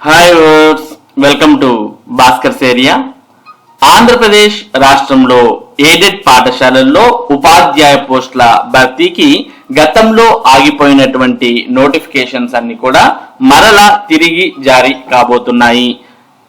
Hi words welcome to Bhaskar's area Andhra Pradesh రాష్ట్రంలో aided పాఠశాలల్లో ఉపాధ్యాయ పోస్టుల భర్తీకి గతంలో ఆగిపోయినటువంటి నోటిఫికేషన్స్ అన్ని కూడా మరలా తిరిగి జారీ కాబోతున్నాయి.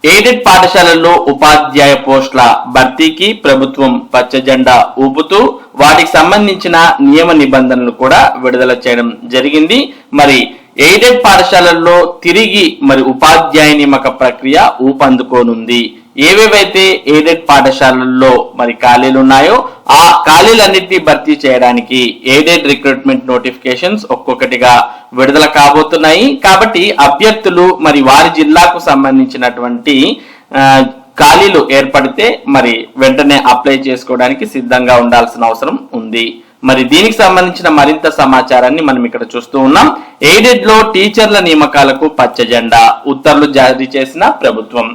ఎయిడెడ్ పాఠశాలల్లో ఉపాధ్యాయ పోస్టుల భర్తీకి ప్రభుత్వం పచ్చ జెండా ఊపుతూ వాటికి సంబంధించిన నియమ నిబంధనలు కూడా విడుదల చేయడం జరిగింది. మరి ఎయిడెడ్ పాఠశాలల్లో తిరిగి మరి ఉపాధ్యాయ నియామక ప్రక్రియ ఊపందుకోనుంది. ఏవేవైతే ఎయిడెడ్ పాఠశాలల్లో మరి ఖాళీలు ఉన్నాయో ఆ ఖాళీలన్నింటినీ భర్తీ చేయడానికి ఎయిడెడ్ రిక్రూట్మెంట్ నోటిఫికేషన్స్ ఒక్కొక్కటిగా విడుదల కాబోతున్నాయి. కాబట్టి అభ్యర్థులు మరి వారి జిల్లాకు సంబంధించినటువంటి ఖాళీలు ఏర్పడితే మరి వెంటనే అప్లై చేసుకోవడానికి సిద్ధంగా ఉండాల్సిన అవసరం ఉంది. మరి దీనికి సంబంధించిన మరింత సమాచారాన్ని మనం ఇక్కడ చూస్తూ ఉన్నాం. ఎయిడెడ్లో టీచర్ల నియామకాలకు పచ్చ జెండా ఉత్తర్వులు జారీ చేసిన ప్రభుత్వం.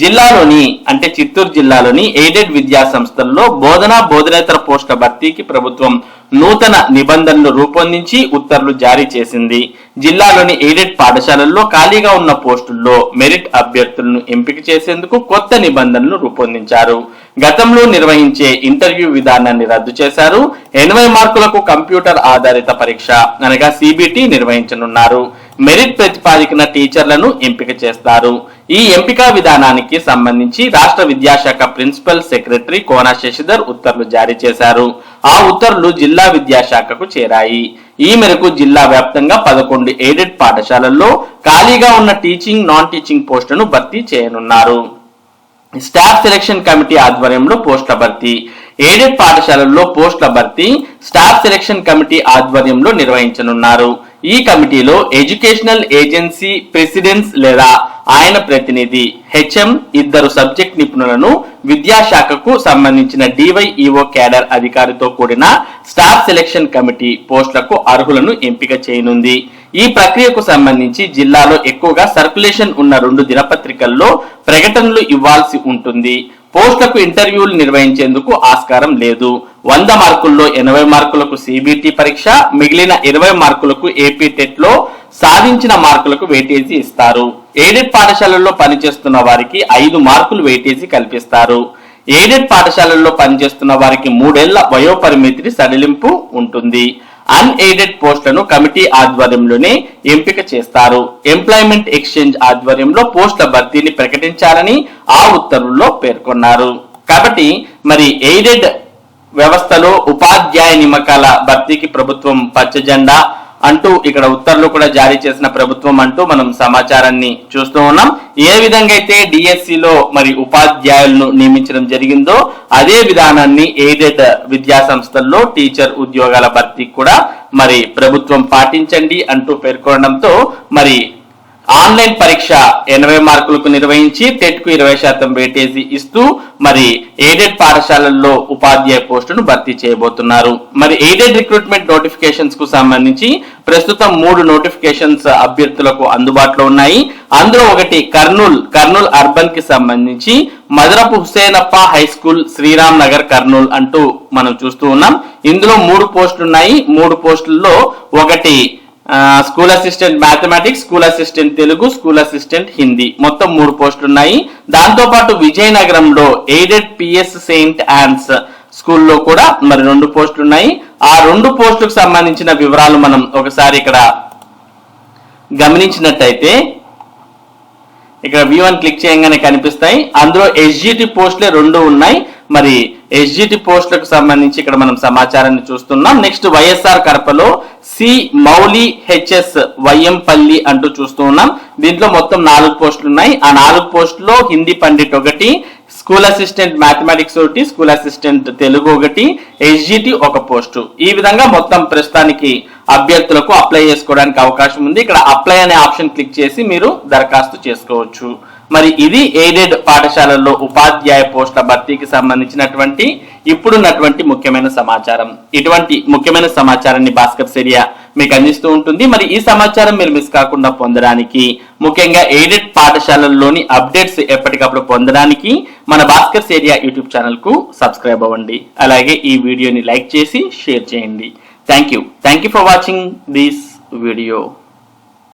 జిల్లాలోని అంటే చిత్తూరు జిల్లాలోని ఎయిడెడ్ విద్యా సంస్థల్లో బోధన బోధనేతర పోస్టుల భర్తీకి ప్రభుత్వం నూతన నిబంధనలు రూపొందించి ఉత్తర్వులు జారీ చేసింది. జిల్లాలోని ఎయిడెడ్ పాఠశాలల్లో ఖాళీగా ఉన్న పోస్టుల్లో మెరిట్ అభ్యర్థులను ఎంపిక చేసేందుకు కొత్త నిబంధనలు రూపొందించారు. గతంలో నిర్వహించే ఇంటర్వ్యూ విధానాన్ని రద్దు చేశారు. ఎనభై మార్కులకు కంప్యూటర్ ఆధారిత పరీక్ష అనగా సిబిటి నిర్వహించనున్నారు. మెరిట్ ప్రతిపాదికన టీచర్లను ఎంపిక చేస్తారు. ఈ ఎంపిక విధానానికి సంబంధించి రాష్ట్ర విద్యాశాఖ ప్రిన్సిపల్ సెక్రటరీ కోన శశిధర్ ఉత్తర్వులు జారీ చేశారు. ఆ ఉత్తర్వులు జిల్లా విద్యాశాఖకు చేరాయి. ఈ మేరకు జిల్లా వ్యాప్తంగా పదకొండు ఎయిడెడ్ పాఠశాలల్లో ఖాళీగా ఉన్న టీచింగ్ నాన్ టీచింగ్ పోస్టులను భర్తీ చేయనున్నారు. స్టాఫ్ సెలక్షన్ కమిటీ ఆధ్వర్యంలో పోస్టుల భర్తీ. ఎయిడెడ్ పాఠశాలల్లో పోస్టుల భర్తీ స్టాఫ్ సెలక్షన్ కమిటీ ఆధ్వర్యంలో నిర్వహించనున్నారు. ఈ కమిటీలో ఎడ్యుకేషనల్ ఏజెన్సీ ప్రెసిడెన్స్ లేదా ఆయన ప్రతినిధి హెచ్ఎం ఇద్దరు సబ్జెక్ట్ నిపుణులను విద్యాశాఖకు సంబంధించిన డివైఈఓ క్యాడర్ అధికారితో కూడిన స్టాఫ్ సెలక్షన్ కమిటీ పోస్టులకు అర్హులను ఎంపిక చేయనుంది. ఈ ప్రక్రియకు సంబంధించి జిల్లాలో ఎక్కువగా సర్క్యులేషన్ ఉన్న రెండు దినపత్రికల్లో ప్రకటనలు ఇవ్వాల్సి ఉంటుంది. పోస్టులకు ఇంటర్వ్యూలు నిర్వహించేందుకు ఆస్కారం లేదు. వంద మార్కుల్లో ఎనభై మార్కులకు సిబిటి పరీక్ష మిగిలిన ఇరవై మార్కులకు ఏపీ టెట్లో సాధించిన మార్కులకు వెయిటేజీ ఇస్తారు. ఎయిడెడ్ పాఠశాలల్లో పనిచేస్తున్న వారికి ఐదు మార్కులు వెయిటేజీ కల్పిస్తారు. ఎయిడెడ్ పాఠశాలల్లో పనిచేస్తున్న వారికి మూడేళ్ళ వయోపరిమితి సడలింపు ఉంటుంది. అన్ఎయిడెడ్ పోస్టులను కమిటీ ఆధ్వర్యంలోనే ఎంపిక చేస్తారు. ఎంప్లాయ్మెంట్ ఎక్స్చేంజ్ ఆధ్వర్యంలో పోస్టుల భర్తీని ప్రకటించాలని ఆ ఉత్తర్వుల్లో పేర్కొన్నారు. కాబట్టి మరి ఎయిడెడ్ వ్యవస్థలో ఉపాధ్యాయ నియామకాల భర్తీకి ప్రభుత్వం పచ్చ జెండా అంటూ ఇక్కడ ఉత్తర్వులు కూడా జారీ చేసిన ప్రభుత్వం అంటూ మనం సమాచారాన్ని చూస్తూ ఉన్నాం. ఏ విధంగా అయితే డిఎస్సిలో మరి ఉపాధ్యాయులను నియమించడం జరిగిందో అదే విధానాన్ని ఎయిడెడ్ విద్యా సంస్థల్లో టీచర్ ఉద్యోగాల భర్తీకి కూడా మరి ప్రభుత్వం పాటించండి అంటూ పేర్కొనడంతో మరి ఆన్లైన్ పరీక్ష ఎనభై మార్కులకు నిర్వహించి టెట్కు ఇరవై శాతం వేటేజీ ఇస్తూ మరి ఎయిడెడ్ పాఠశాలల్లో ఉపాధ్యాయ పోస్టును భర్తీ చేయబోతున్నారు. మరి ఎయిడెడ్ రిక్రూట్మెంట్ నోటిఫికేషన్స్కు సంబంధించి ప్రస్తుతం మూడు నోటిఫికేషన్స్ అభ్యర్థులకు అందుబాటులో ఉన్నాయి. అందులో ఒకటి కర్నూల్ కర్నూల్ అర్బన్కి సంబంధించి మదరపు హుసేనప్ప హై స్కూల్ శ్రీరామ్ నగర్ కర్నూల్ అంటూ మనం చూస్తూ ఉన్నాం. ఇందులో మూడు పోస్టులు ఉన్నాయి మూడు పోస్టుల్లో ఒకటి school assistant mathematics school assistant Telugu school assistant Hindi. మొత్తం మూడు పోస్టులు ఉన్నాయి దాంతో పాటు విజయనగరంలో ఎయిడెడ్ పిఎస్ సెయింట్ యాన్స్ స్కూల్లో కూడా మరి రెండు పోస్టులు ఉన్నాయి ఆ రెండు పోస్టులకు సంబంధించిన వివరాలు మనం ఒకసారి ఇక్కడ గమనించినట్టయితే ఇక్కడ వ్యూ అని క్లిక్ చేయగానే కనిపిస్తాయి. అందులో ఎస్జిటి పోస్టులే రెండు ఉన్నాయి. మరి ఎస్జిటి పోస్టులకు సంబంధించి ఇక్కడ మనం సమాచారాన్ని చూస్తున్నాం. నెక్స్ట్ వైఎస్ఆర్ కడపలో సి మౌలి హెచ్ఎస్ వైఎంపల్లి అంటూ చూస్తూ ఉన్నాం. దీంట్లో మొత్తం నాలుగు పోస్టులు ఉన్నాయి ఆ నాలుగు పోస్టులో హిందీ పండిట్ ఒకటి స్కూల్ అసిస్టెంట్ మ్యాథమెటిక్స్ ఒకటి స్కూల్ అసిస్టెంట్ తెలుగు ఒకటి ఎస్జిటి ఒక పోస్టు. ఈ విధంగా మొత్తం ప్రస్తుతానికి అభ్యర్థులకు అప్లై చేసుకోవడానికి అవకాశం ఉంది. ఇక్కడ అప్లై అనే ఆప్షన్ క్లిక్ చేసి మీరు దరఖాస్తు చేసుకోవచ్చు. మరి ఇది ఎయిడెడ్ పాఠశాలల్లో ఉపాధ్యాయ పోస్టుల భర్తీకి సంబంధించినటువంటి ఇప్పుడున్నటువంటి ముఖ్యమైన సమాచారం. ఇటువంటి ముఖ్యమైన సమాచారాన్ని భాస్కర్ సెరియా మీకు అందిస్తూ ఉంటుంది. మరి ఈ సమాచారం మీరు మిస్ కాకుండా పొందడానికి ముఖ్యంగా ఎయిడెడ్ పాఠశాలల్లోని అప్డేట్స్ ఎప్పటికప్పుడు పొందడానికి మన భాస్కర్ ఏరియా యూట్యూబ్ ఛానల్కు సబ్స్క్రైబ్ అవ్వండి. అలాగే ఈ వీడియోని లైక్ చేసి షేర్ చేయండి. Thank you thank you for watching this video